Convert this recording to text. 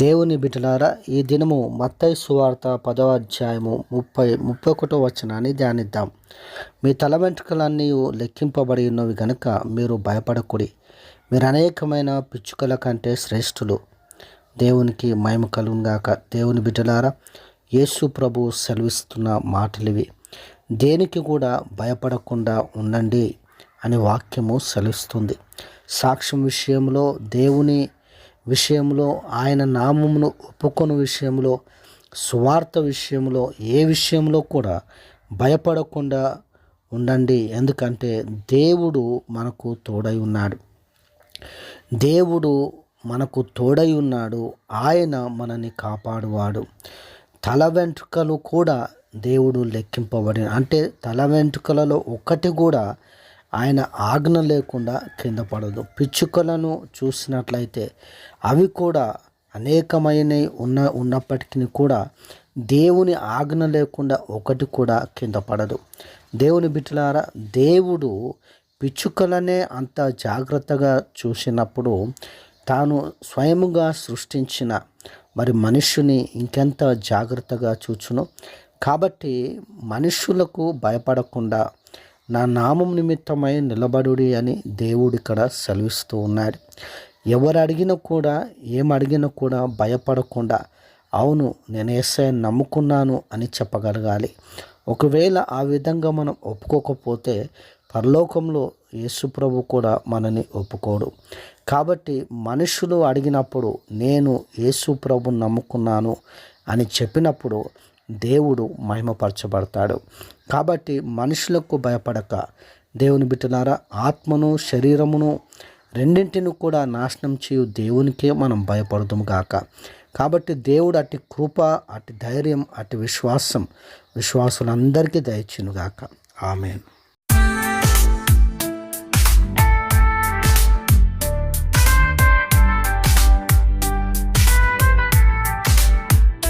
దేవుని బిడ్డలారా ఈ దినము మత్తై సువార్త పదవ అధ్యాయము ముప్పై ముప్పై ఒకటో వచనాన్ని ధ్యానిద్దాం. మీ తల వెంట్రుకలన్నీ లెక్కింపబడి ఉన్నవి గనుక మీరు భయపడకుడి. మీరు అనేకమైన పిచ్చుకల కంటే శ్రేష్ఠులు. దేవునికి మహిమ కలుగుగాక దేవుని బిడ్డలారా యేసు ప్రభు సెలవిస్తున్న మాటలివి. దేనికి కూడా భయపడకుండా ఉండండి అని వాక్యము సెలవిస్తుంది. సాక్ష్యం విషయంలో దేవుని విషయంలో ఆయన నామమును ఒప్పుకొని విషయంలో స్వార్థ విషయంలో ఏ విషయంలో కూడా భయపడకుండా ఉండండి. ఎందుకంటే దేవుడు మనకు తోడై ఉన్నాడు. దేవుడు మనకు తోడై ఉన్నాడు. ఆయన మనని కాపాడువాడు. తల వెంట్రుకలు కూడా దేవుడు లెక్కింపబడి అంటే తల వెంట్రుకలలో ఒకటి కూడా ఆయన ఆజ్ఞ లేకుండా కింద పడదు. పిచ్చుకలను చూసినట్లయితే అవి కూడా అనేకమైన ఉన్న ఉన్నప్పటికీ కూడా దేవుని ఆజ్ఞ లేకుండా ఒకటి కూడా కింద పడదు. దేవుని బిడ్డలారా దేవుడు పిచ్చుకలనే అంత జాగ్రత్తగా చూసినప్పుడు తాను స్వయముగా సృష్టించిన మరి మనుషుని ఇంకెంత జాగ్రత్తగా చూచును? కాబట్టి మనుషులకు భయపడకుండా నా నామం నిమిత్తమై నిలబడుడి అని దేవుడు ఇక్కడ సెలవిస్తూ ఉన్నాడు. ఎవరు అడిగినా కూడా ఏం అడిగినా కూడా భయపడకుండా అవును నేను ఏసఐ నమ్ముకున్నాను అని చెప్పగలగాలి. ఒకవేళ ఆ విధంగా మనం ఒప్పుకోకపోతే పరలోకంలో యేసుప్రభు కూడా మనని ఒప్పుకోడు. కాబట్టి మనుషులు అడిగినప్పుడు నేను యేసుప్రభు నమ్ముకున్నాను అని చెప్పినప్పుడు దేవుడు మహిమపరచబడతాడు. కాబట్టి మనుషులకు భయపడక. దేవుని బిడ్డలారా ఆత్మను శరీరమును రెండింటిని కూడా నాశనం చేయు దేవునికే మనం భయపడదాము గాక. కాబట్టి దేవుడు అట్టి కృప అటు ధైర్యం అట్టి విశ్వాసం విశ్వాసులందరికీ దయచినుగాక ఆమెను.